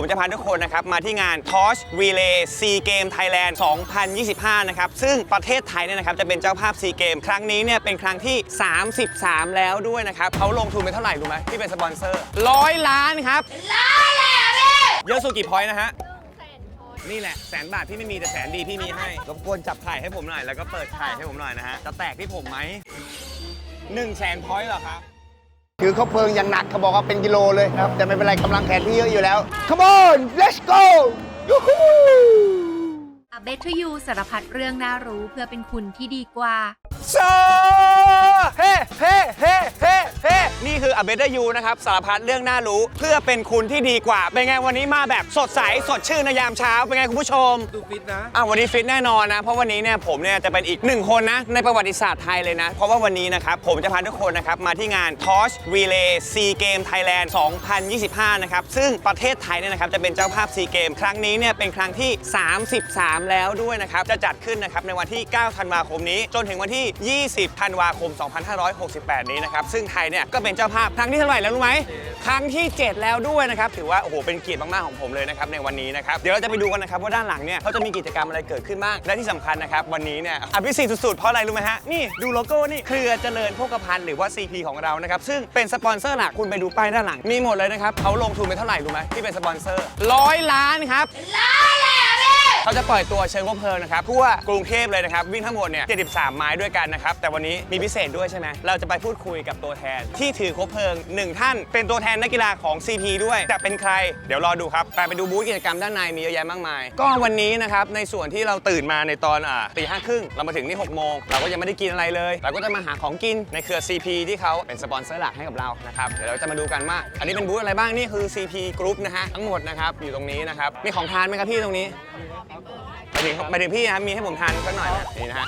ผมจะพาทุกคนนะครับมาที่งาน Torch Relay Sea Game Thailand 2025 นะครับ ซึ่งประเทศไทยเนี่ยนะครับจะเป็นเจ้าภาพ Sea Game ครั้งนี้เนี่ยเป็นครั้งที่ 33 แล้วด้วยนะครับเขาลงทุนไปเท่าไหร่รู้ไหมที่เป็นสปอนเซอร์ร้อยล้านครับร้อยเลยเยอะสุดกี่พอยต์นะฮะนี่แหละแสนบาทพี่ไม่มีแต่แสนดีพี่มีให้รบกวนจับไข่ให้ผมหน่อยแล้วก็เปิดไข่ให้ผมหน่อยนะฮะจะแตกที่ผมไหมหนึ่งแสนพอยต์เหรอครับ ถือข้าวเพลิงอย่างหนักเขาบอกว่าเป็นกิโลเลยครับ แต่ไม่เป็นไรกำลังแขนพี่เยอะอยู่แล้ว Come on let's go ยูฮู A Better You สารพัดเรื่องน่ารู้เพื่อเป็นคุณที่ดีกว่าโซ เฮ้เฮ้เฮ้เฮ้เฮ้นี่คือ a b e t e r You นะครับสารพัดเรื่องน่ารู้เพื่อเป็นคุณที่ดีกว่า เป็นไงวันนี้มาแบบสดใสสดชื่นในยามเช้า เป็นไงคุณผู้ชม ดูฟิตนะ อะวันนี้ฟิตแน่นอนนะ เพราะวันนี้เนี่ยผมเนี่ยจะเป็นอีกหนึ่งคนนะ ในประวัติศาสตร์ไทยเลยนะ เพราะว่าวันนี้นะครับผมจะพาทุกคนนะครับมาที่งาน Torch Relay Sea Game Thailand 2025 นะครับ ซึ่งประเทศไทยเนี่ยนะครับจะเป็นเจ้าภาพ Sea Game ครั้งนี้เนี่ยเป็นครั้งที่ 33 แล้วด้วยนะครับจะจัดขึ้นนะครับในวันที่ 9 ธันวาคมนี้ จนถึงวันที่ 20 ธันวาคม2568 นี้นะครับ ซึ่งไทยเนี่ยก็เป็นเจ้าภาพครั้งที่เท่าไหร่แล้วรู้ไหม ครั้งที่ 7 แล้วด้วยนะครับ ถือว่า โอ้โห เป็นเกียรติมาก ๆ ของผมเลยนะครับ ในวันนี้นะครับ เดี๋ยวเราจะไปดูกันนะครับ ว่าด้านหลังเนี่ยเขาจะมีกิจกรรมอะไรเกิดขึ้นบ้าง และที่สำคัญนะครับ วันนี้เนี่ยอภิสิทธิ์สุด ๆ เพราะอะไรรู้ไหมฮะ นี่ดูโลโก้นี่ เครือเจริญโภคภัณฑ์หรือว่า CP ของเรานะครับ ซึ่งเป็นสปอนเซอร์หลัก คุณไปดูป้ายด้านหลัง มีหมดเลยนะครับเขาลงทุนไปเท่าไหร่รู้ไหมที่เป็นสปอนเซอร์ร้อยล้านครับเเขาจะปล่อยตัวเชิงคบเพลิงนะครับทั่วกรุงเทพเลยนะครับ วิ่งทั้งหมดเนี่ย 73 ไม้ด้วยกันนะครับ แต่วันนี้มีพิเศษด้วยใช่ไหมเราจะไปพูดคุยกับตัวแทน ที่ถือคบเพลิงหนึ่งท่าน เป็นตัวแทนนักกีฬาของ CP ด้วยแต่เป็นใคร เดี๋ยวรอดูครับไปไปดูบูธกิจกรรมด้านในมีเยอะแยะมากมาย ก็วันนี้นะครับในส่วนที่เราตื่นมาในตอนอ่าตีห้าครึ่งเรามาถึงนี่6โมงเราก็ยังไม่ได้กินอะไรเลยเราก็จะมาหาของกินในเครือ CP ที่เขาเป็นสปอนเซอร์หลักให้กับเรานะครับเดี๋ยวเราจะมาดูกันว่าอันนี้เป็นบูธอะไรบ้างนี่คือ CP Group นะฮะทั้งหมดนะครับอยู่ตรงนี้นะครับมีของทานไหมครับพี่ตรงนี้หมายถึงหมายถึงพี่นะครับมีให้ผมทานสักหน่อยนะนี่นะฮะ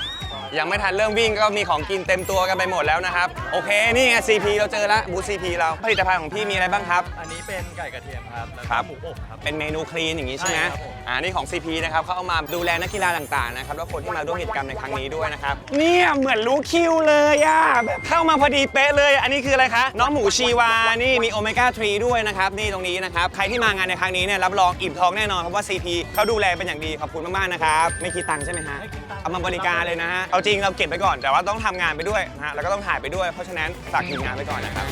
ยังไม่ทันเริ่มวิ่งก็มีของกินเต็มตัวกันไปหมดแล้วนะครับ โอเค นี่ไง CP เราเจอแล้วบูธ CP เราผลิตภัณฑ์ของพี่มีอะไรบ้างครับ อันนี้เป็นไก่กระเทียมครับแล้วครัก็บ หมูอบครับ เป็นเมนูคลีนอย่างนี้ใช่ไหมใช่ครับผม อ่านี่ของ CP นะครับเขาเอามาดูแลนักกีฬาต่างๆนะครับแล้วคนที่มาร่วมกิจกรรมในครั้งนี้ด้วยนะครับ เนี่ยเหมือนรู้คิวเลยอะแบบเข้ามาพอดีเป๊ะเลย อันนี้คืออะไรคะ น้องหมูชีวา นี่มีโอเมก้า3ด้วยนะครับ นี่ตรงนี้นะครับ ใครที่มางานในครั้งนี้เนี่ยรับรองอิ่มท้องแน่นอนเพราะว่า CP เขาดูแลเป็นอย่างดีขอบคุณมากๆนะครับ ไม่คิดตังค์ใช่ไหมฮะ เอามาบริการเลยนะฮะ เอาจริงเราเก็บไปก่อน แต่ว่าต้องทำงานไปด้วยนะฮะ แล้วก็ต้องถ่ายไปด้วย เพราะฉะนั้นฝากทีมงานไปก่อนนะครับ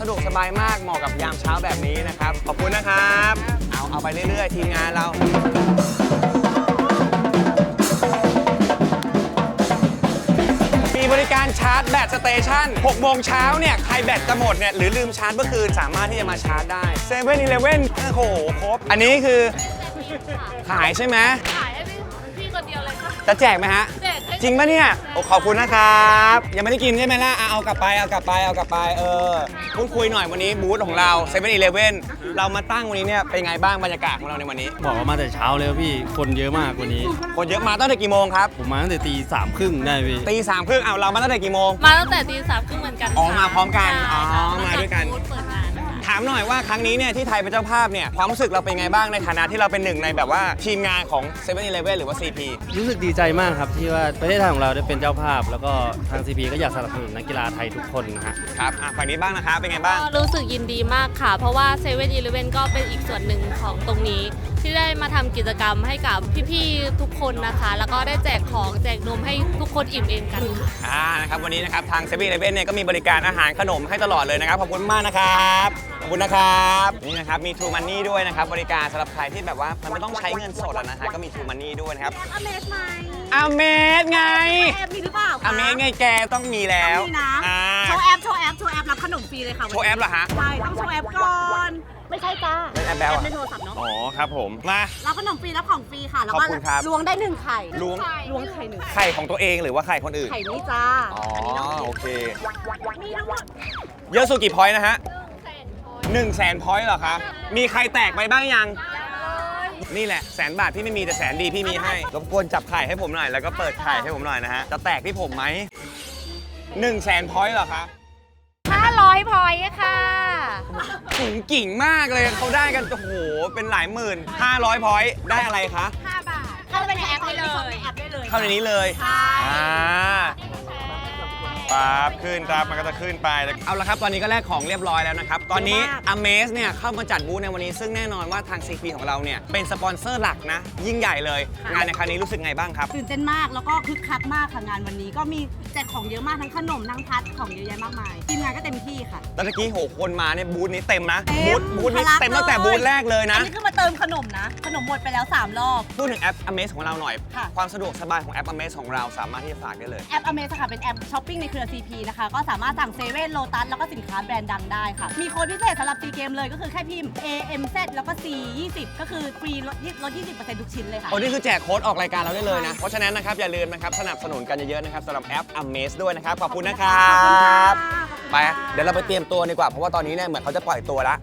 สะดวกสบายมาก เหมาะกับยามเช้าแบบนี้นะครับ ขอบคุณนะครับ เอาเอาไปเรื่อยๆ ทีมงานเรา มีบริการชาร์จแบตสเตชัน6โมงเช้าเนี่ย ใครแบตจะหมดเนี่ย หรือลืมชาร์จเมื่อคืน สามารถที่จะมาชาร์จได้7 e เ e ่ e อโอ้โห ครบ อันนี้คือ ขายใช่ไหมข จะแจกไหมฮะ แจกให้จริงปะเนี่ยโอ้ขอบคุณนะครับ ยังไม่ได้กินใช่ไหมล่ะอะเอากลับไปเอากลับไปเอากลับไปเออพูดคุยหน่อยวันนี้บูธของเรา7 e เ e ่ e อเรามาตั้งวันนี้เนี่ยเป็นไงบ้างบรรยากาศของเราในวันนี้ บอกว่ามาแต่เช้าเลยพี่ คนเยอะมากวันนี้ คนเยอะมาตั้งแต่กี่โมงครับผมมาตั้งแต่ตีสามครึ่งได้พี่ ตีสามครึ่งเอาเรามาตั้งแต่กี่โมง มาตั้งแต่ตีสามครึ่งเหมือนกันอ๋อค่ะมาพร้อมกันใช่อ๋อค่ะมาด้วยกัน บูธเปิดงานค่ะ ถามหน่อยว่าครั้งนี้เนี่ยที่ไทยเป็นเจ้าภาพเนี่ยความรู้สึกเราเป็นไงบ้างในฐานะที่เราเป็นหนึ่งในแบบว่าทีมงานของ7 e เ e ่ e หรือว่า CP รู้สึกดีใจมากครับที่ว่าประเทศไทยของเราได้เป็นเจ้าภาพ แล้วก็ทางซีพีก็อยากสนับสนุนนักกีฬาไทยทุกคนนะฮะ ครับอะฝั่งนี้บ้างนะครับเป็นไงบ้าง ก็รู้สึกยินดีมากค่ะ เพราะว่าเซเว่นอีเลเวนก็เป็นอีกส่วนหนึ่งของตรงนี้ ที่ได้มาทำกิจกรรมให้กับพี่ๆทุกคนนะคะ แล้วก็ได้แจกของแจกนมให้ทุกคนอิ่มเอมกันค่ะ อ่านะครับวันนี้นะครับทางเซเว่นเลเว่นเนี่ยก็มีบริการอาหารขนมให้ตลอดเลยนะครับ ขอบคุณมากนะครับ ขอบคุณนะครับนี่นะครับมี True Money ด้วยนะครับบริการสำหรับใครที่แบบว่ามันไม่ต้องใช้เงินสดอะนะฮะก็มี True Money ด้วยนะครับอเมสไหมอเมสไงแอบมีหรือเปล่าคะอเมสไงแกต้องมีแล้วต้องมีนะอ่าโชว์แอปโชว์แอปโชว์แอปรับขนมฟรีเลยค่ะโชว์แอปเหรอฮะใช่ต้องโชว์แอปก่อน ไม่ใช่จ้าเล่นแอปแบลแออะปในโทรศัพท์เนาะอ๋อครับผมมา รับขนมฟรีรับของฟรีค่ะแล้วขก็อบคุณครับ ล้วงได้หนึ่งไข่ล้วงล้วงไข่หนึ่งไข่ของตัวเองหรือว่าไข่คนอื่นไข่นี้จ้าอ๋อโอเค มีทั้งหมดเยอะสุดกี่พอยต์นะฮะ หนึ่งแสนพอยต์เหรอคะ มีใครแตกไปบ้างยัง นี่แหละแสนบาทพี่ไม่มีแต่แสนดีพี่มีให้ รบกวนจับไข่ให้ผมหน่อย แล้วก็เปิดไข่ให้ผมหน่อยนะฮะ จะแตกที่ผมไหมหนึ่งแสนพอยต์เหรอคะ500พอยต์ค่ะถุงกิ่งมากเลยเขาได้กัน โอ้โห เป็นหลายหมื่น 500พอยต์ได้อะไรคะ 5 บาท เข้าไปในแอปได้เลยแอปได้เลยเข้าในนี้เลย ใช่ อ่าไปปั๊บขึ้นครับมันก็จะขึ้นไปเอาละครับ ตอนนี้ก็แลกของเรียบร้อยแล้วนะครับ ตอนนี้ Amaze เนี่ยเข้ามาจัดบูธในวันนี้ ซึ่งแน่นอนว่าทาง CP ของเราเนี่ยเป็นสปอนเซอร์หลักนะ ยิ่งใหญ่เลยงานในครั้งนี้รู้สึกไงบ้างครับ ตื่นเต้นมากแล้วก็คึกคักมากค่ะงานวันนี้ก็มีแจกของเยอะมากทั้งขนมทั้งพัดของเยอะแยะมากมายทีมงานก็เต็มที่ค่ะ แล้วเมื่อกี้โหคนมาเนี่ยบูธนี้เต็มนะ เต็บูมธบูธนี้ทะลักเต็มตั้งแต่เลย บูธแรกเลยอันะนนี้คือมาเติมขนมนะ ขนมหมดไปแล้ว 3 รอบ พูดถึงแอป Amaze ของเราหน่อย ค่ะ ความสะดวกสบายของแอป Amaze ของเราสามารถที่จะฝากได้เลย แอป Amaze ค่ะเป็นแอปช้อปปิ้งในเครือ CP นะคะ ก็สามารถสั่งเซเว่นโลตัสแล้วก็สินค้าแบรนด์ดังได้ค่ะ มีโค้ดพิเศษสำหรับซีเกมเลยก็คือแค่พิมพ์ AMZ แล้วก็ C 20ก็คือฟรีลดลด20%ทุกชิ้นเลยค่ะ โอ้นี่คือแจกโค้ดออกรายการเราได้เลยนะ เพราะฉะนั้นนะครับอย่าลืมนะครับสนับสนุนกันเยอะๆนะครับสำหรับแอป Amaze ด้วยนะครับ ขอบคุณนะครับไป เดี๋ยวเราไปเตรียมตัวดีกว่า เพราะว่าตอนนี้เนี่ยเหมือนเขาจะปล่อยตัวแล้ว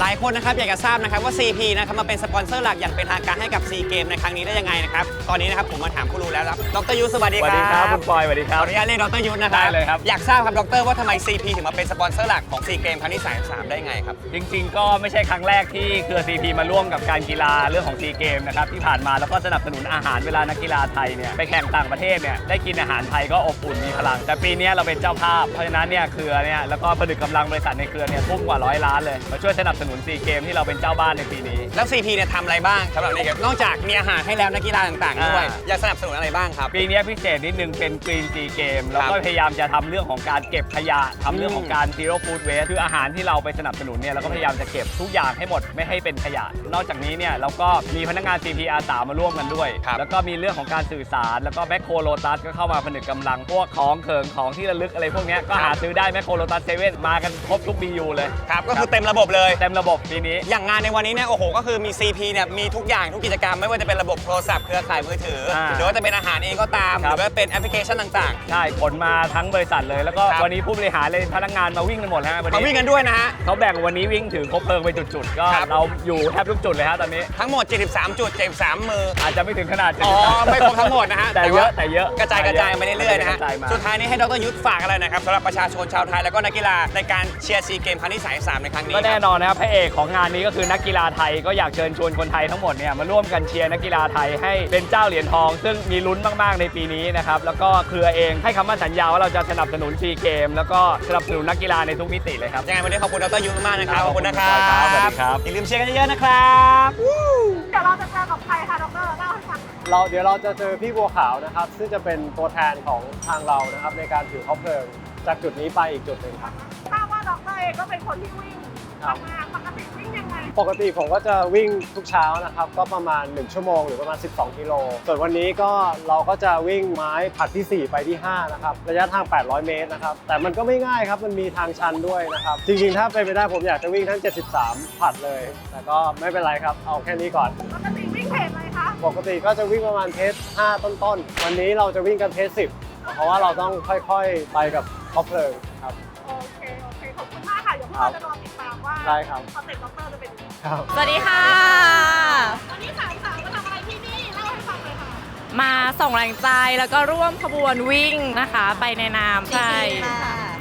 หลายคนนะครับอยากจะทราบนะครับว่า CP นะครับมาเป็นสปอนเซอร์หลักอย่างเป็นทางการให้กับ C เกมในครั้งนี้ได้ยังไงนะครับตอนนี้นะครับผมมาถามผู้รู้แล้วครับดรยุทธสวัสดีสควัรับสดีครับคุณปอยสวัสดีคขรัอบ อนุญาตเรียกดรยุทธนะครับได้เลยครับ อยากทราบครับดรว่าทำไม CP ถึงมาเป็นสปอนเซอร์หลักของ C เกมครั้งที่33ได้ไงครับ จริงๆ ก็ไม่ใช่ครั้งแรกที่เครือ CP มาร่วมกับการกีฬาเรื่องของซีเกมนะครับที่ผ่านมาแล้วก็สนับสนุนอาหารเวลานักกีฬาไทยเนี่ยไปแข่งต่างประเทศเนี่ยได้กินอาหารไทยก็อบอุ่นมีพลัง แต่ปีนี้เราเป็นเจ้าภาพเพราะฉะนั้นเนี่ยเครือเนี่ยแล้วก็ผลึกกำลังบริษัทในเครือเนี่ยทุ่มกว่าร้อยล้านเลยมาช่วยสนับสนุนซีเกมที่เราเป็นเจ้าบ้านในปีนี้ แล้ว CP เนี่ยทำอะไรบ้างสำหรับในเกมนอกจากมีอาหารให้แล้วนักกีฬาต่างๆด้วยอ่า อยากสนับสนุนอะไรบ้างครับ ปีนี้พิเศษนิดนึงเป็นกรีนซีเกมแล้วก็พยายามจะทำเรื่องของการเก็บขยะทำเรื่องของการ zero food waste คืออาหารที่เราไปสนับสนุนเนี่ยเราก็พยายามจะเก็บทุกอย่างให้หมดไม่ให้เป็นขยะ นอกจากนี้เนี่ยเราก็มีพนักงาน CP อาสามาร่วมกันด้วย ครับ แล้วก็มีเรื่องของการสื่อสาร แล้วก็แมคโครโลตัสก็เข้ามาผนึกกำลังพวกของเขิงของที่ระลึกอะไรพวกเนี้ยก็หาซื้อได้แมคโครโลตัสเซเว่นมากันครบทุก BU เลย ครับ ก็คือเต็มระบบเลย เต็มระบบปีนี้ อย่างงานในวันนี้เนี่ยโอ้โหก็คือมี CP เนี่ยมีทุกอย่างทุกกิจกรรม ไม่ว่าจะเป็นระบบโทรศัพท์เครือข่ายมือถืออ่าหรือว่าจะเป็นอาหารเองก็ตาม หครัรืบอว่าเป็นแอปพลิเคชันต่าง ใช่ขนมาทั้งบริษัทเลย แล้วก็ครับ วันนี้ผู้บริหารเลยพนักงานมาวิ่งกันหมดฮะวันๆมานี้วิ่งกันด้วยนะฮะ เขาแบ่งวันนี้วิ่งถือคบเพลิงไปจุดๆก็ครับ เราอยู่แทบทุกจุดเลยฮะตอนนี้ ทั้งหมด 73 จุด 73 มือ อาจจะไม่ถึงขนาดอ๋อ ไม่ครบทั้งหมดนะฮะแต่เยอะแต่เยอะกระจายกระจายไปเรื่อยๆนะฮะ กจายมา สุดท้ายนี้ให้ดรยุทธฝากอะไรนะครับสำหรับประชาชนชาวไทย แล้วก็นักกีฬาในการเชียร์ซีเกมครั้งที่33ในครั้งนี้ก็แน่ครับนอนนะครับพระเอกของงานนี้ก็คือนักกีฬาไทยก็อยากเชิญชวนคนไทยทั้งหมดเนี่ยมาร่วมกันเชียร์นักกีฬาไทยให้เป็นเจ้าเหรียญทอง ซึ่งมีลุ้นมากๆในปีนี้นะครับแล้วก็เครือเองให้คำมั่นสัญญาว่าเราจะสนับสนุนซีเกม แล้วก็สนับสนุนนักกีฬาในทุกมิติเลยครับยังไงวันนี้ขอบคุณดรยุทธมากนะครับครับขอบคุณนะครับขอบคุณครับสวัสดีครับอย่าลืมเชียร์กันเยอะๆนะครับเดี๋ยวเราจะเจอกับใครคะดรเล่าให้ฟังเราเดี๋ยวเราจะเจอพี่บัวขาวนะครับ ซึ่งจะเป็นตัวแทนของทางเรานะครับในการถือข้าวเพลิงจากจุดนี้ไปอีกจุดหนึ่งครับทราบว่าดรเองก็เป็นคนที่วิ่ง ครับทำงานปกติวิ่งยังไงปกติผมก็จะวิ่งทุกเช้านะครับ ก็ประมาณ 1 ชั่วโมงหรือประมาณ 12 กิโล ส่วนวันนี้ก็เราก็จะวิ่งไม้ผัดที่ 4 ไปที่ 5 นะครับ ระยะทาง 800 เมตรนะครับ แต่มันก็ไม่ง่ายครับ มันมีทางชันด้วยนะครับ จริงๆ ถ้าเป็นไปได้ผมอยากจะวิ่งทั้ง 73ผัดเลย แต่ก็ไม่เป็นไรครับ เอาแค่นี้ก่อน ปกติวิ่งเพจอะไรคะปกติก็จะวิ่งประมาณเทส5ต้นๆ วันนี้เราจะวิ่งกันเทส10 เพราะว่าเราต้องค่อยๆ ไปกับคอเพลิงครับ โอเคโอเคขอบคุณมากค่ะเดี๋ยวพวกเราจะรอติดตามว่า ได้ครับคอนเซ็ปต์ดรจะเป็นยังไงครับ สวัสดีค่ะ วันนี้สามสาวมาทำอะไรที่นี่เล่าให้ฟังเลยค่ะมาส่งแรงใจแล้วก็ร่วมขบวนวิ่งนะคะ ไปในนามใช่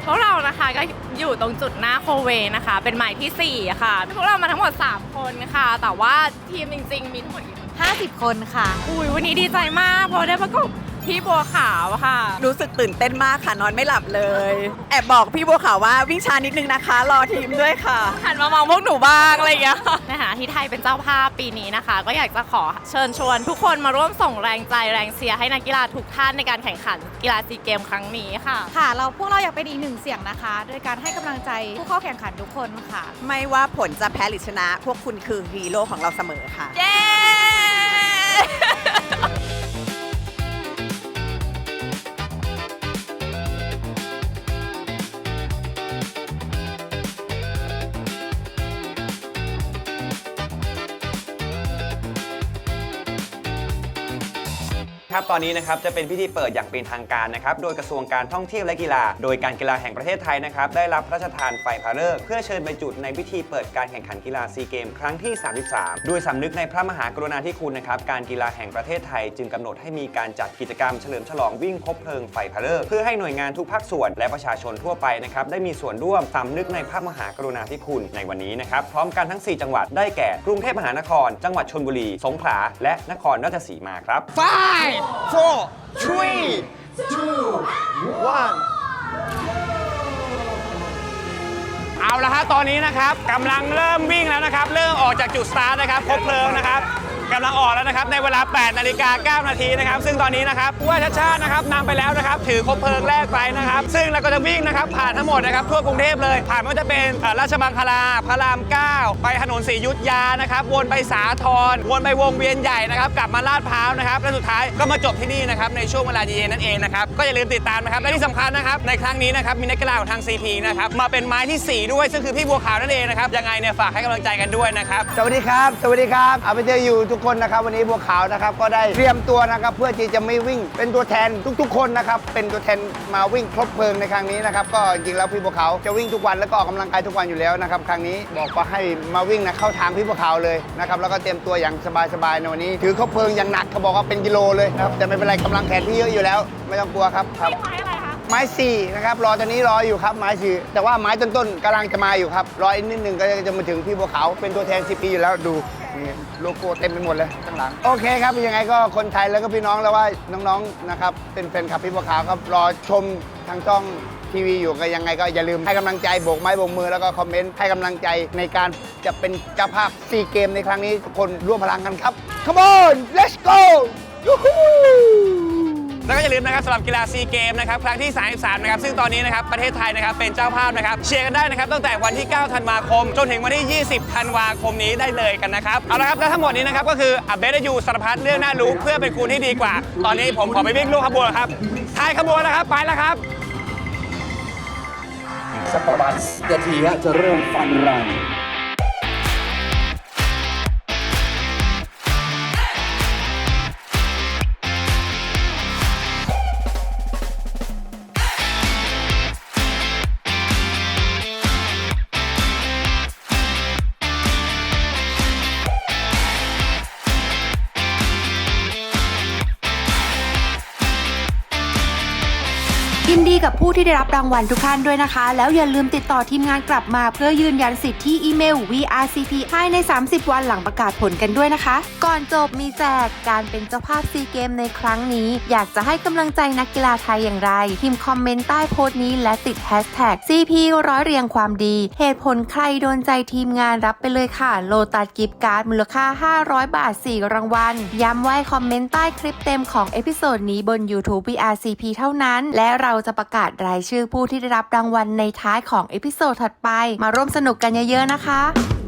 พวกเรานะคะก็อยู่ตรงจุดหน้าโคเวนะคะ เป็นหมายทีสี่ 4 ค่ะ พวกเรามาทั้งหมด 3 คนค่ะ แต่ว่าทีมจริง ๆ มีทั้งหมดกี่คน50 คนค่ะ อุ้ยวันนี้ดีใจมากเพราะได้ประกบ พี่บัวขาวค่ะ รู้สึกตื่นเต้นมากค่ะนอนไม่หลับเลย แอบบอกพี่บัวขาวว่าวิ่งช้านิดนึงนะคะ รอทีมด้วยค่ะหันมามองพวกหนูบ้างอะไรอย่างเงี้ยนะคะที่ไทยเป็นเจ้าภาพปีนี้นะคะ ก็อยากจะขอเชิญชวน ทุกคนมาร่วมส่งแรงใจแรงเชียร์ให้นักกีฬาทุกท่านในการแข่งขันกีฬาซีเกมครั้งนี้ค่ะ ค่ะ เราพวกเราอยากเป็นอีกหนึ่งเสียงนะคะ โดยการให้กำลังใจผู้เข้าแข่งขันทุกคนค่ะ ไม่ว่าผลจะแพ้หรือชนะ พวกคุณคือฮีโร่ของเราเสมอค่ะ เย้ ครับตอนนี้นะครับจะเป็นพิธีเปิดอย่างเป็นทางการนะครับโดยกระทรวงการท่องเที่ยวและกีฬา โดยการกีฬาแห่งประเทศไทยนะครับได้รับพระราชทานไฟพระฤกษ์เพื่อเชิญไปจุดในพิธีเปิดการแข่งขันกีฬาซีเกมครั้งที่ 33โดยสำนึกในพระมหากรุณาธิคุณนะครับการกีฬาแห่งประเทศไทย จึงกำหนดให้มีการจัดกิจกรรมเฉลิมฉลองวิ่งคบเพลิงไฟพระฤกษ์เพื่อให้หน่วยงานทุกภาคส่วนและประชาชนทั่วไปนะครับได้มีส่วนร่วมสำนึกในพระมหากรุณาธิคุณในวันนี้นะครับพร้อมกันทั้ง 4 จังหวัดได้แก่กรุงเทพมหานคร จังหวัดชลบุรี สงขลาและนครราชสีมาครับ five four three two one เอาละฮะตอนนี้นะครับกำลังเริ่มวิ่งแล้วนะครับ เริ่มออกจากจุดสตาร์ทนะครับครบเพลิงนะครับ กำลังออกแล้วนะครับในเวลา 8 นาฬิกา 9 นาทีนะครับ ซึ่งตอนนี้นะครับผู้ว่าชาติชาตินะครับนำไปแล้วนะครับ ถือคบเพลิงแรกไปนะครับ ซึ่งเราก็จะวิ่งนะครับ ผ่านทั้งหมดนะครับทั่วกรุงเทพเลย ผ่านไม่ว่าจะเป็นราชมังคลา พระราม 9 ไปถนนศรียุทธยานะครับ วนไปสาทรวนไปวงเวียนใหญ่นะครับ กลับมาลาดพร้าวนะครับ และสุดท้ายก็มาจบที่นี่นะครับในช่วงเวลาเย็นๆนั่นเองนะครับ ก็อย่าลืมติดตามนะครับ และที่สำคัญนะครับ ในครั้งนี้นะครับมีนักกีฬาของทาง CP นะครับ มาเป็นไม้ที่ 4 ด้วย ซึ่งคือพี่บัวขาวนั่นเองนะครับ ยังไงเนี่ยฝากให้กำลังใจกันด้วยนะครับ สวัสดีครับ สวัสดีครับอาไปเจออยู่ทุกคนนะครับ วันนี้บัวขาวนะครับก็ได้เตรียมตัวนะครับเพื่อที่จะไม่วิ่งเป็นตัวแทนทุก ๆ คนนะครับเป็นตัวแทนมาวิ่งครบเพลิงในครั้งนี้นะครับก็จริงๆแล้วพี่บัวขาวจะวิ่งทุกวันแล้วก็ออกกำลังกายทุกวันอยู่แล้วนะครับครั้งนี้บอกว่าให้มาวิ่งนะเข้าทางพี่บัวขาวเลยนะครับแล้วก็เตรียมตัวอย่างสบายๆในวันนี้ ถือครบเพลิงอย่างหนักเขาบอกว่าเป็นกิโลเลยนะครับแต่ไม่เป็นไรกำลังแขนพี่เยอะอยู่แล้ว ไม่ต้องกลัวครับครับ ไม้สี่นะครับรอตอนนี้รออยู่ครับไม้สี่แต่ว่าไม้ต้นๆกำลังจะมาอยู่ครับ รออีกนิดหนึ่งก็จะมาถึงพี่บัวขาวเป็นตัวแทน CP อยู่แล้วดู มีโลโก้เต็มไปหมดเลยข้างหลัง โอเคครับยังไงก็คนไทยแล้วก็พี่น้องแล้วว่าน้องๆนะครับเป็นแฟนคลับพี่บัวขาวครับรอชมทางช่องทีวีอยู่ก็ยังไงก็อย่าลืมให้กำลังใจโบกไม้โบกมือแล้วก็คอมเมนต์ให้กำลังใจในการจะเป็นเจ้าภาพซีเกมในครั้งนี้ทุกคนร่วมพลังกันครับ Come on let's go Woohoo แล้วก็อย่าลืมนะครับสำหรับกีฬาซีเกมนะครับครั้งที่ 33 นะครับซึ่งตอนนี้นะครับประเทศไทยนะครับเป็นเจ้าภาพนะครับเชียร์กันได้นะครับตั้งแต่วันที่ 9 ธันวาคม จนถึงวันที่ 20 ธันวาคมนี้ได้เลยกันนะครับเอาละครับและทั้งหมดนี้นะครับก็คืออัเบสยูสารพัดเรื่องน่ารู้เพื่อเป็นคุณที่ดีกว่า ตอนนี้ผมขอไปวิ่งลูกขบวนครับท้ายขบวนแล้วครับไปแล้วครับสักประมาณนาทีฮะจะเริ่มฟันรัน ยินดีกับผู้ที่ได้รับรางวัลทุกท่านด้วยนะคะ แล้วอย่าลืมติดต่อทีมงานกลับมาเพื่อยืนยันสิทธิ์ที่อีเมล vrcp ภายใน 30 วันหลังประกาศผลกันด้วยนะคะ ก่อนจบมีแจกการเป็นเจ้าภาพซีเกมในครั้งนี้ อยากจะให้กำลังใจนักกีฬาไทยอย่างไรพิมพ์คอมเมนต์ใต้โพสต์นี้และติดแฮชแท็ก CP ร้อยเรียงความดี เหตุผลใครโดนใจทีมงานรับไปเลยค่ะ โลตัสกิฟต์การ์ดมูลค่า 500 บาท 4 รางวัล ย้ำไว้คอมเมนต์ใต้คลิปเต็มของเอพิโซดนี้บน YouTube VRCP เท่านั้น และเราจะประกาศรายชื่อผู้ที่ได้รับรางวัลในท้ายของเอพิโซดถัดไป มาร่วมสนุกกันเยอะๆนะคะ